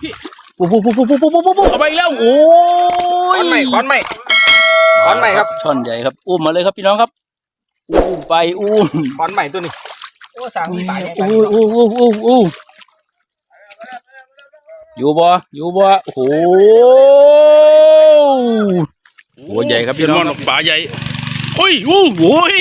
ปุ๊บปุ๊บปุ๊บปุ๊บปุ๊บปุ๊บปุ๊บเอาไปอีกแล้วโอ้คอนยใหม่คอนใหม่คอนใหม่ครับช่อนใหญ่ครับอุ้มมาเลยครับพี่น้องครับอุ้มไปอุ้มคอนใหม่ตัวนี้โอ้สามสี่บาทเนี่ยอู้อู้อู้อู้อู้อยู่บ่อยู่บ่โอ้โหหัวใหญ่ครับพี่น้องเห็นมันปลาใหญ่โอ้ยอู้โอ้ย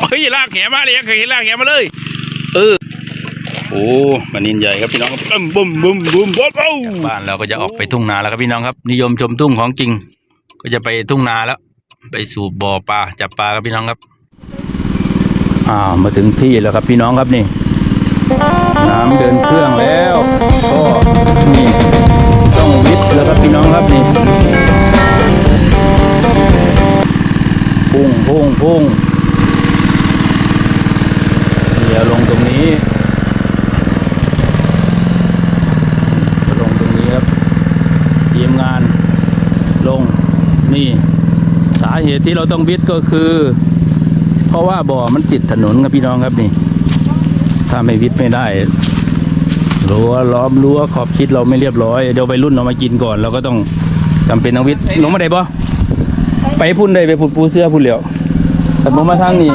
เฮ้ยลากแหมาเลยเคยเห็นลากแหมาเลยเออ โอ้มันนินใหญ่ครับพี่น้องครับบึ้มบึ้มบึ้มบึ้มบ่เอ้าบ้านเราก็จะออกไปทุ่งนาแล้วครับพี่น้องครับ นิยมชมทุ่งของจริง ก็จะไปทุ่งนาแล้ว ไปสู่บ่อปลาจับปลาครับพี่น้องครับอ่ามาถึงที่แล้วครับพี่น้องครับนี่น้ำเดินเครื่องแล้วก็นี่ต้องวิทย์แล้วครับพี่น้องครับนี่พุ่งพุ่งพุ่งเดี๋ยวลงตรงนี้ลงตรงนี้ครับทีมงานลงนี่ สาเห ตุที่เราต้องวิทย์ก็คือ เพราะว่าบ่อมันติดถนนครับพี่น้องครับนี่ ถ้าไม่วิทย์ไม่ได้รั้วล้อมรั้วขอบชิดเราไม่เรียบร้อยเดี๋ยวไปรุ่นเรามากินก่อนเราก็ต้องจำเป็นต้องวิทย์ลงมาได้ปะไปพุ่นได้ไปพุ่นปูเสื้อพุ่นเหลียวแต่ผมมาทางนี้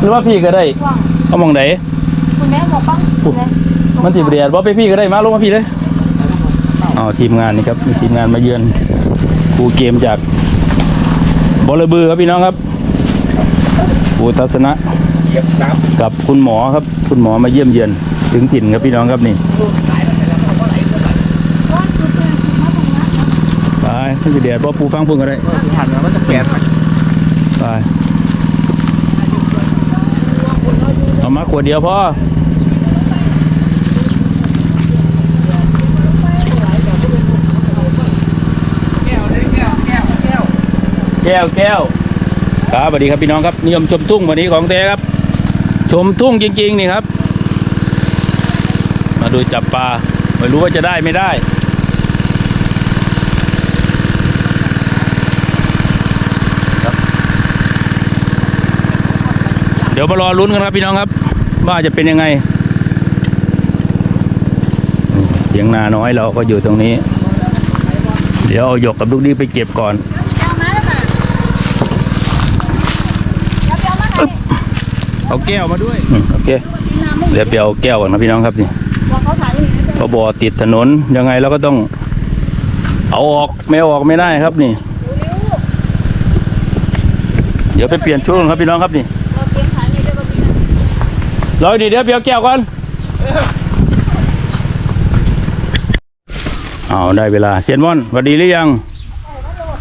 หรือว่าพี่ก็ได้เอามองไหนคุณแม่บอกป้องคุณแม่มันสิเบียดว่าไปพี่ก็ได้มาลงมาพี่เลยอ๋อทีมงานนี่ครับมีทีมงานมาเยือนครูเกมจาก บอลบือครับพี่น้องครับครูทัศนะกับคุณหมอครับ คุณหมอมาเยี่ยมเยือนถึงถิ่นครับพี่น้องครับนี่ไปขึ้นเดียดบ่ปูฟังพุ่งก็ได้ำหันมามันจะแปดไปเอามาขวดเดียวพอ แก้วเลยแก้วแก้วแก้ว แก้วแก้วครับสวัสดีครับพี่น้องครับนิยมชมทุ่งวันนี้ของแท้ครับ ชมทุ่งจริง ๆ นี่ครับ มาดูจับปลาไม่รู้ว่าจะได้ไม่ได้เดี๋ยวมารอลุ้นกันครับพี่น้องครับ ว่าจะเป็นยังไงเสียงนาน้อยเราก็อยู่ตรงนี้ เดี๋ยวเอาหยกกับลูกดีไปเก็บก่อน เอามาแล้วค่ะแล้วเดี๋ยวมาให้ เอาแก้วมาด้วยโอเคเดี๋ยวไปเอาแก้วก่อนนะพี่น้องครับนี่ว่าเขาถ่ายอบอติดถนนยังไงเราก็ต้อง เอาออกไม่เอาออกไม่ได้ครับนี่ เดี๋ยวไปเปลี่ยนชุดก่อนครับพี่น้องครับนี่ราเตรียดีเดี๋ยวเรากินรอดีเดี๋ยวแก้วก่อนเอาได้เวลาเซียนม่อนสวัสดีหรือยัง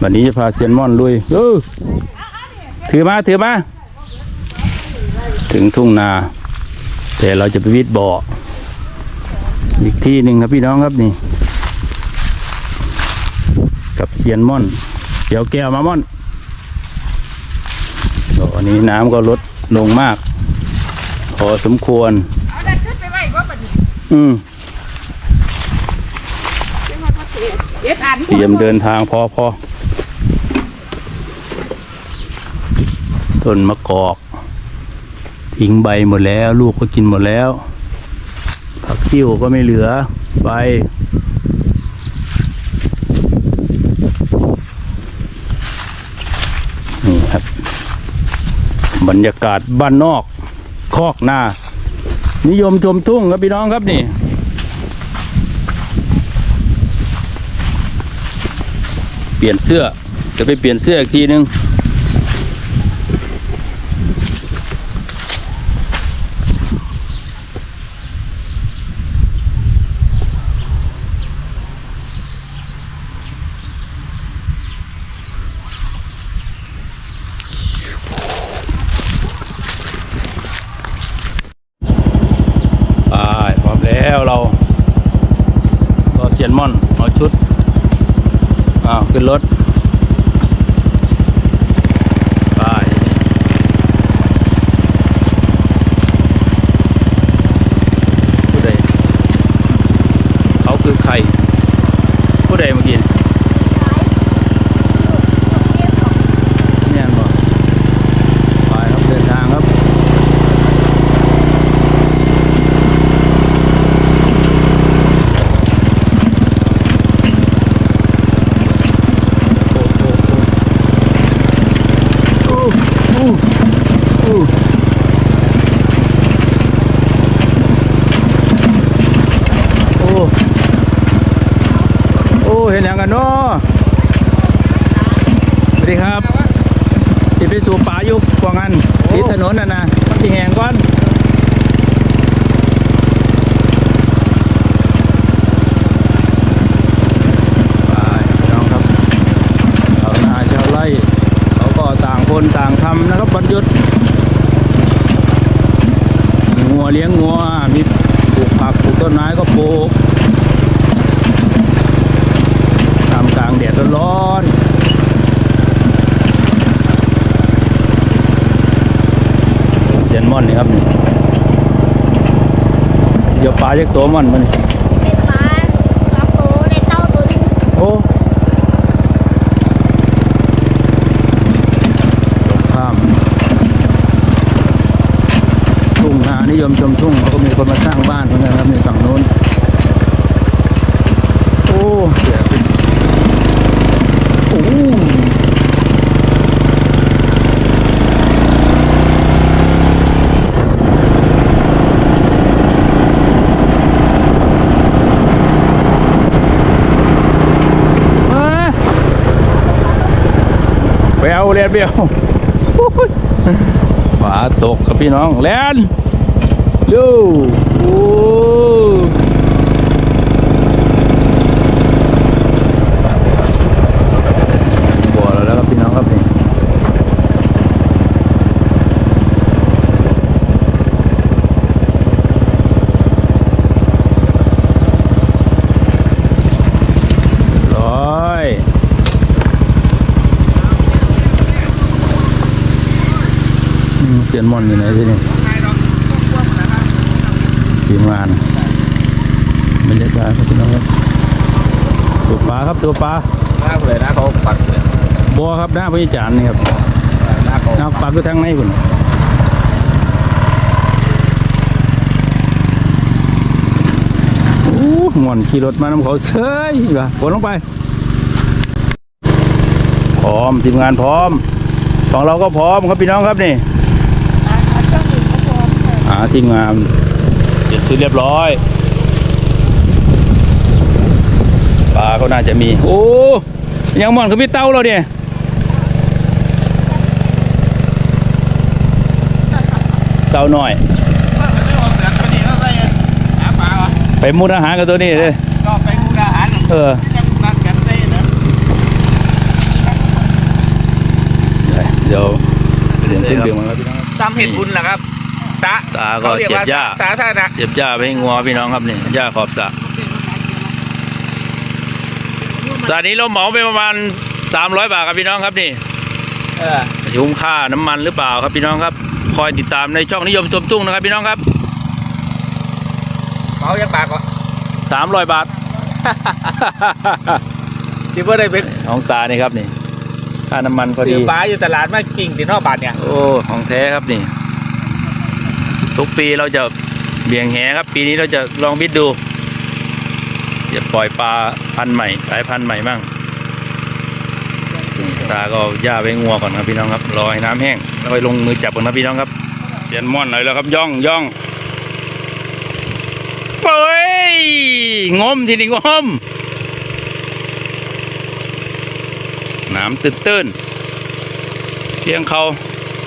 วันนี้จะพาเซียนม่อนลุยเออถือมาถือมา ถึงทุ่งนา แต่เราจะไปวิดบ่ออีกที่หนึ่งครับพี่น้องครับนี่ กับเซียนม่อน เดี๋ยวแก้วมาม่อนตอนนี้น้ำก็ลดลงมาก พอสมควรเอาแต่ขึ้นไปไว้ว่าปัจจุอืมเอ็ดอ่านเตรียมเดินทางพอพอต้นมะกอก ทิ้งใบหมดแล้ว ลูกก็กินหมดแล้ว ผักติ้วก็ไม่เหลือใบนี่ครับ บรรยากาศบ้านนอก คอกนานิยมชมทุ่งครับพี่น้องครับนี่เปลี่ยนเสื้อจะไปเปลี่ยนเสื้ออีกทีนึง โอ้โอ้เห็นอย่างกันเนาะสวัสดีครับที่ไปสู่ป่ายุกกว่างันที่ถนนน่ะนะที่แหงก้อน เลี้ยงงัวมีปลูกผักปลูกต้นไม้ก็ปลูกทำกลางแดดร้อนๆเซียนม่อนนี่ครับนี่เดี๋ยวปลาเรียกตัวม่อนมันเป็นปลาปลาโตในเต้าตัวนึงโอ้ข้ามทุ่งนานิยมชมทุ่งเขาก็มี คนมาสร้างบ้านเหมือนกันครับในฝั่งโน้น โอ้เดี๋ยวเป็นโอ้มาไปเอาเรียนเบี้ยวโอ้าตกครับพี่น้องแลน เร็วโอ้บ่อแล้วครับพี่น้องครับนี่ร้อยเสียนมอนอยู่ไหนที่นี่ที มงานบรรยากาศครับพี่น้องครับตัวปลาครับตัวปลาหน้าเลยนะเขาปักเลยบัวครับหน้าพญจานนี่ครับหน้าเขาหน้าปลาคือทางไหนคุณโอ้หมอนขี่รถมานำเขาเซยว่ะกดลงไป พร้อมทีมงานพร้อม ของเราก็พร้อมครับพี่น้องครับนี่อ่าเครื่องดื่มก็พร้อมค่ะหาทีมงาน เสร็จสิ้นเรียบร้อย ปลาก็น่าจะมี โอ้ยังหมอนคือพี่เต้าเราเนี่ยเต้าหน่อย ไปมุดอาหารกับตัวนี้เลยก็ไปมูอาหารเออจะนัดกันได้นะเดี๋ยวเดี๋ยวขึ้นเบียงมาครับพี่น้องครับตามเห็ดบุญเหรอครับ ตาตาก็ขรียเจ็บว่าหญ้าสาธารณะเจ็บหญ้าไปให้งัวพี่น้องครับนี่หญ้าขอบสระสระนี้เราเหมาไปประมาณ300บาทครับพี่น้องครับนี่เออคุ้มค่าน้ำมันหรือเปล่าครับพี่น้องครับ คอยติดตามในช่องนิยมชมทุ่งนะครับพี่น้องครับเขายังปากก็300บาทที่เพื่อได้เป็นของตานี่ครับนี่ค่าน้ำมันพอซื้ดีอปลาอยู่ตลาดมากิ่งติดนอกบาทเนี่ยโอ้ของแท้ครับนี่ ทุกปีเราจะเบี่ยงแหครับ ปีนี้เราจะลองบิดดูจะปล่อยปลาพันธุ์ใหม่ สายพันธุ์ใหม่บ้างตาก็เอาหญ้าไปงัวก่อนครับพี่น้องครับรอให้น้ำแห้งแล้วไปลงมือจับก่อนครับพี่น้องครับเสียนม่อนหน่อยแล้วครับย่องย่องเฮ้ยงมทีนี้งมน้ำตื้นตื้นเพียงเขา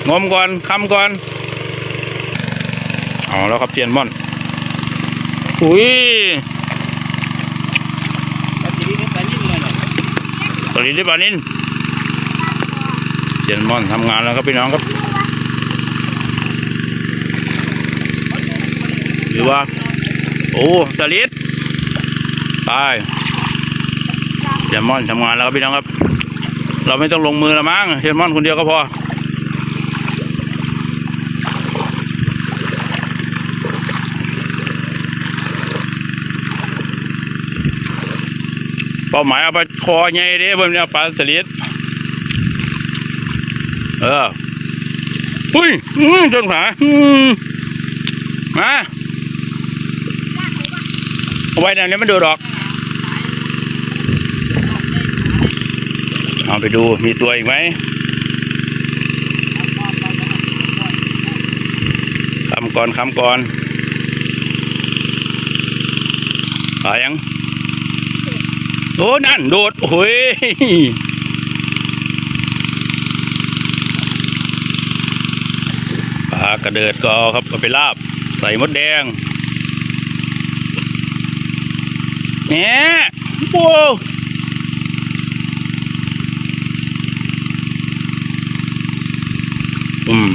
งมก่อนคำก่อน เอาแล้วครับเสียนม่อน อุ้ยตอนนี้ที่ปานินเจนมอนทำงานแล้วครับพี่น้องครับหรือว่า โอ้สลิดไปเจนมอนทำงานแล้วครับพี่น้องครับ เราไม่ต้องลงมือละมั้งเจนมอนคนเดียวก็พอ ป้าหมายเอาไปคอไงเด้บนนี้เอาปลาสลิดเอออุ้ยอืมจนขาอืมมาเอาไว้เนี่ยเดี๋ยมันดูดอก เอาไปดูมีตัวอีกไหมคำก่อนคำก่อนขายัง โอ้นั่นโดดโอ้ยปลากระเดิดก็เอาครับเอาไปลาบ ใส่มดแดงแหน่โอ้อืม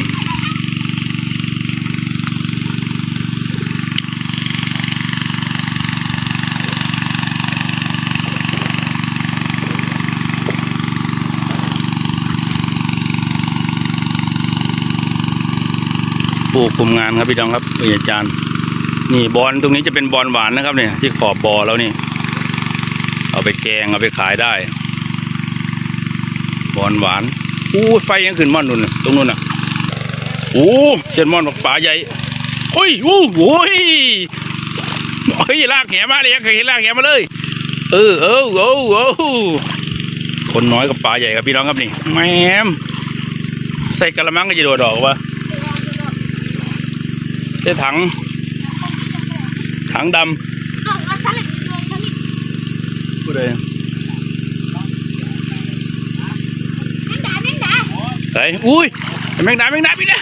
ผู้คุมงานครับพี่น้องครับอาจารย์ นี่บอลตรงนี้จะเป็นบอลหวานนะครับ เนี่ย ที่ขอบบอแล้วนี่ เอาไปแกงเอาไปขายได้ บอลหวานอู้ไฟยังขึ้นม่อนนู่นตรงนู้นน่ะโอ้เจ็ดม่อนป่าใหญ่โอ้ยอู้โอ้ยเฮ้ยลากแหมาเลยเคยเห็นลากแหมาเลย เออเออเออเออคนน้อยกับป่าใหญ่ครับพี่น้องครับนี่แหมใส่กระมังก็จะโดดออกวะ ใช้ถัง ถังดเอามาสลิดดูสลิดำพูดเลยแมงดาแมงดาไหนอุ้ยแมงดาแมงดาพี่นะ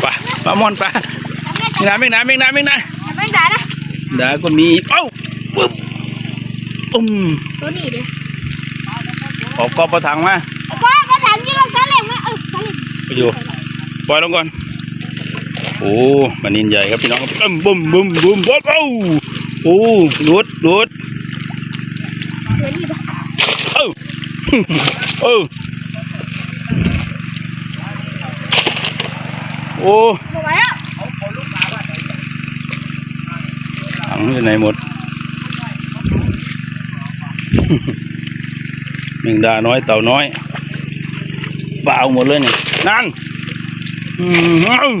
ไปปลามอนปลาทำแม่แมงดาแมงดาแมงดาแมงดาทำแมงดานะดาก็มีอีกเอ้าปึ๊บอุ้มตัวนี้ดิขอบกอบเอาถังมาก็ก็ถามยี่ลงสลิดมาเออสลิดไปอยู่ปล่อยลงก่อน โอ้มันนินใหญ่ครับพี่น้องบึ้มบึ้มบึ้มบึ้มบึ้มเอ้าโอ้ดูดดูดเอ้าเอ้าโอ้ถังอยู่ไหนหมดหนึ่งดาน้อยเต่าน้อยเปล่าหมดเลยเนี่ยนั่นอืม